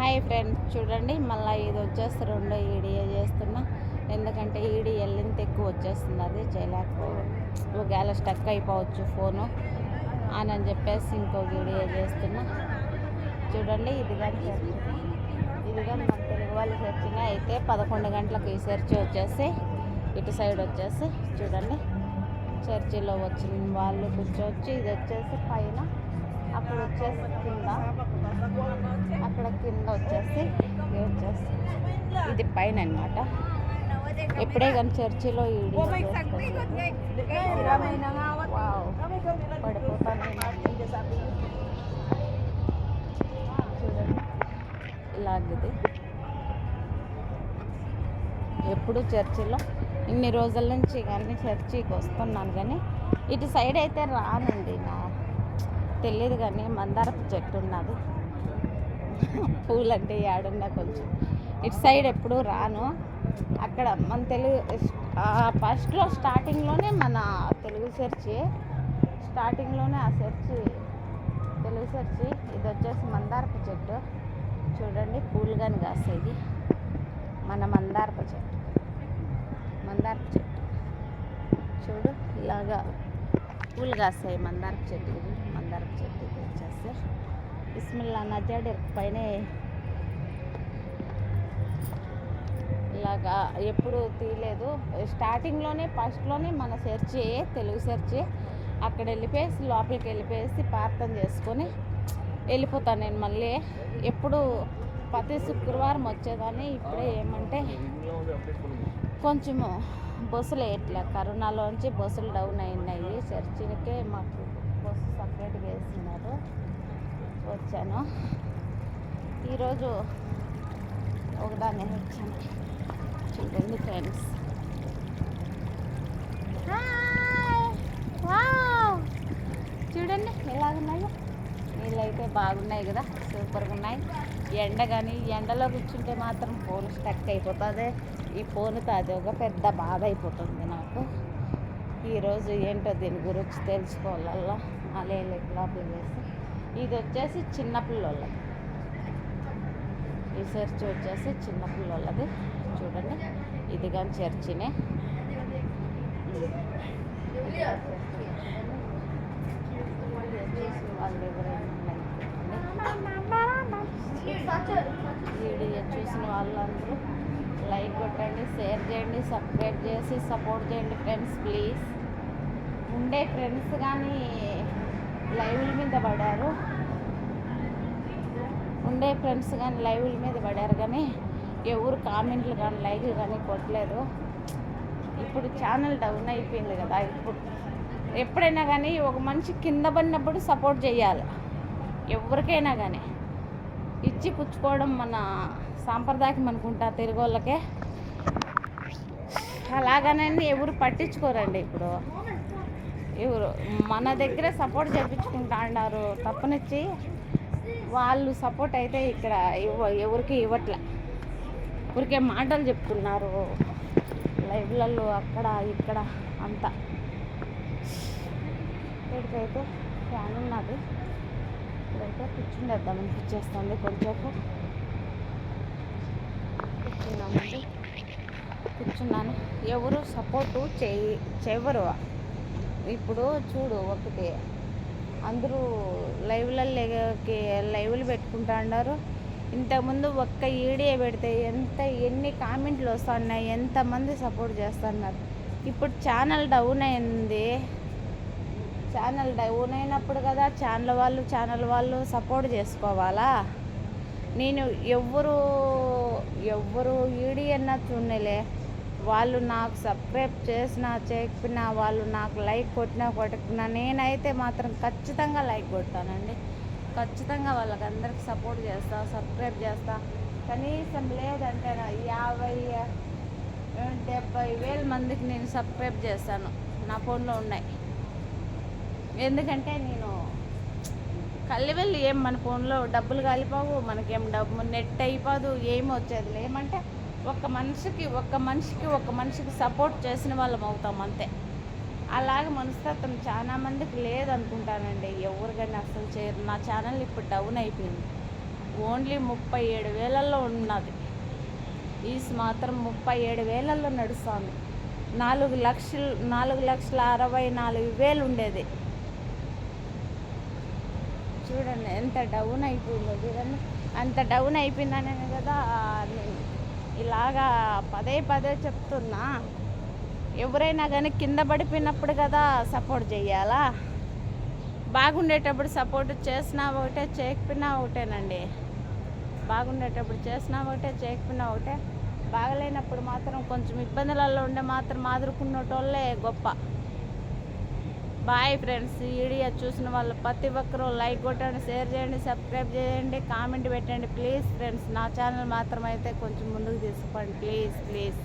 Hi friends చూడండి మళ్ళీ ఇది వచ్చేసి రెండో ఈడియో చేస్తున్నా. ఎందుకంటే ఈడి వెళ్ళింత ఎక్కువ వచ్చేస్తుంది అది చేయలేకపోయాను ఒకవేళ స్టక్ అయిపోవచ్చు ఫోను అని అని చెప్పేసి ఇంకో వీడియో చేస్తున్నా. చూడండి ఇది కానీ ఇది కానీ మన తెలుగు వాళ్ళు చర్చినే అయితే పదకొండు గంటలకు ఈ చర్చి వచ్చేసి ఇటు సైడ్ వచ్చేసి చూడండి. చర్చిలో వచ్చిన వాళ్ళు కూర్చోవచ్చు. ఇది వచ్చేసి పైన అక్కడ వచ్చేసి కింద అక్కడ కింద వచ్చేసి ఇది వచ్చేసి ఇది పైన అనమాట ఎప్పుడే కానీ చర్చిలో పడిపోతాను చూడండి. ఇలాగది. ఎప్పుడు చర్చిలో? ఇన్ని రోజుల నుంచి కానీ చర్చికి వస్తున్నాను కానీ ఇటు సైడ్ అయితే రానండి నా తెలియదు కానీ మందారపు చెట్టు ఉన్నది. పూలంటే ఏడున్నా కొంచెం. ఇటు సైడ్ ఎప్పుడు రాను. అక్కడ మన తెలుగు ఫస్ట్లో స్టార్టింగ్లోనే మన తెలుగు సెర్చి స్టార్టింగ్లోనే ఆ సెర్చి తెలుగు సెర్చి. ఇది వచ్చేసి మందారపు చెట్టు. చూడండి పూలు కానీ కాసేది. మన మందారపు చెట్టు. మందారపు చెట్టు. చూడు ఇలాగా పూలు కాస్తాయి మందారపు చెట్టు ఇది. మందారపు చెట్టు ఇది వచ్చేసి బిస్మిల్లా నజాడు పైన ఇలాగా ఎప్పుడు తీయలేదు. స్టార్టింగ్లోనే ఫస్ట్లోనే మన చర్చి తెలుగు సెర్చ్. అక్కడ వెళ్ళిపోయేసి లోపలికి వెళ్ళిపోయేసి ప్రార్థన చేసుకొని వెళ్ళిపోతాను నేను మళ్ళీ. ఎప్పుడు ప్రతి శుక్రవారం వచ్చేదాన్ని. ఇప్పుడే ఏమంటే కొంచెము బస్సులు వేయట్లే కరోనాలోంచి బస్సులు డౌన్ అయినాయి. చర్చికే మాకు బస్సు సపరేట్గా వేస్తున్నారు వచ్చాను. ఈరోజు ఒకదాన్ని వచ్చాను. చూడండి ఫ్రెండ్స్. చూడండి ఎలాగున్నాయో. నీళ్ళు అయితే బాగున్నాయి కదా. సూపర్గా ఉన్నాయి ఎండ కానీ ఎండలో కూర్చుంటే మాత్రం ఫోన్ స్టక్ అయిపోతుంది. ఈ ఫోన్తో అది ఒక పెద్ద బాధ అయిపోతుంది నాకు. ఈరోజు ఏంటో దీని గురించి తెలుసుకోవాలల్లా. అలే లోపల వేసి ఇది వచ్చేసి చిన్నపిల్లలది ఈ చర్చి వచ్చేసి చిన్నపిల్లలది చూడండి. ఇది కానీ చర్చినే. వాళ్ళు ఎవరైనా వీడియో చూసిన వాళ్ళందరూ లైక్ కొట్టండి షేర్ చేయండి సబ్స్క్రైబ్ చేసి సపోర్ట్ చేయండి ఫ్రెండ్స్ ప్లీజ్. ఉండే ఫ్రెండ్స్ కానీ లైవ్ల మీద పడారు. ఉండే ఫ్రెండ్స్ కానీ లైవ్ల మీద పడారు కానీ ఎవరు కామెంట్లు కానీ లైక్లు కానీ కొట్టలేదు. ఇప్పుడు ఛానల్ డౌన్ అయిపోయింది కదా ఇప్పుడు. ఎప్పుడైనా కానీ ఒక మనిషి కింద పడినప్పుడు సపోర్ట్ చేయాలి. ఎవరికైనా కానీ. ఇచ్చి పుచ్చుకోవడం మన సాంప్రదాయం అనుకుంటా తెలుగు వాళ్ళకే అలాగనండి ఎవరు పట్టించుకోరండి ఇప్పుడు. ఎవరు మన దగ్గర సపోర్ట్ చేయించుకుంటా అన్నారు తప్పనిచ్చి వాళ్ళు సపోర్ట్ అయితే ఇక్కడ ఇవ్వ ఎవరికి ఇవ్వట్లే. ఊరికే మాటలు చెప్తున్నారు. లైవ్లలో అక్కడ ఇక్కడ అంతా. ఇక్కడికైతే ఫ్యాన్ ఉన్నది ఇక్కడైతే కూర్చుండేద్దాం అనిపించేస్తుంది కొంచెం కూర్చున్నామండి. కూర్చున్నాను. ఎవరు సపోర్టు చేయి చెవరు ఇప్పుడు చూడు ఒకటి. అందరూ లైవ్లలోకి లైవ్లు పెట్టుకుంటా అన్నారు. ఇంతకుముందు ఒక్క ఈడియో పెడితే ఎంత ఎన్ని కామెంట్లు వస్తున్నాయి ఎంతమంది సపోర్ట్ చేస్తున్నారు. ఇప్పుడు ఛానల్ డౌన్ అయింది. ఛానల్ డౌన్ అయినప్పుడు కదా ఛానల్ వాళ్ళు ఛానల్ వాళ్ళు సపోర్ట్ చేసుకోవాలా? నేను ఎవ్వరు ఎవ్వరు ఈడి అన్నా చూడలే వాళ్ళు నాకు సబ్స్క్రైబ్ చేసినా చేయకపోయినా వాళ్ళు నాకు లైక్ కొట్టినా కొట్టకున్నా నేనైతే మాత్రం ఖచ్చితంగా లైక్ కొడతానండి. ఖచ్చితంగా వాళ్ళకి అందరికి సపోర్ట్ చేస్తా సబ్స్క్రైబ్ చేస్తా. కనీసం లేదంటే యాభై డెబ్బై వేల మందికి నేను సబ్స్క్రైబ్ చేస్తాను. నా ఫోన్లో ఉన్నాయి. ఎందుకంటే నేను కల్లివెళ్ళి ఏం మన ఫోన్లో డబ్బులు కాలిపోవు మనకేం డబ్బు నెట్ అయిపోదు ఏమి వచ్చేది ఏమంటే ఒక మనిషికి ఒక మనిషికి ఒక మనిషికి సపోర్ట్ చేసిన వాళ్ళం అవుతాం అంతే. అలాగే మనస్తత్వం చాలా మందికి లేదనుకుంటానండి. ఎవరికైనా అసలు చేయరు నా ఛానల్ ఇప్పుడు డౌన్ అయిపోయింది. ఓన్లీ ముప్పై ఏడు వేలల్లో ఉన్నది. ఈస్ మాత్రం ముప్పై ఏడు వేలల్లో నడుస్తుంది. నాలుగు లక్షలు నాలుగు లక్షల అరవై నాలుగు వేలు ఉండేది. చూడండి ఎంత డౌన్ అయిపోయిందో చూడండి. అంత డౌన్ అయిపోయిందనే కదా నేను ఇలాగా పదే పదే చెప్తున్నా. ఎవరైనా కానీ కింద పడిపోయినప్పుడు కదా సపోర్ట్ చేయాలా? బాగుండేటప్పుడు సపోర్ట్ చేసినా ఒకటే చేయకపోయినా ఒకటేనండి. బాగుండేటప్పుడు చేసినా ఒకటే చేయకపోయినా ఒకటే. బాగలేనప్పుడు మాత్రం కొంచెం ఇబ్బందులలో ఉండే మాత్రం ఆదురుకున్నటోళ్ళే గొప్ప. బాయ్ ఫ్రెండ్స్ వీడియో చూసిన వాళ్ళు ప్రతి ఒక్కరూ లైక్ కొట్టండి షేర్ చేయండి సబ్స్క్రైబ్ చేయండి కామెంట్ పెట్టండి. ప్లీజ్ ఫ్రెండ్స్ నా ఛానల్ మాత్రం అయితే కొంచెం ముందుకు తీసుకోండి. Please please.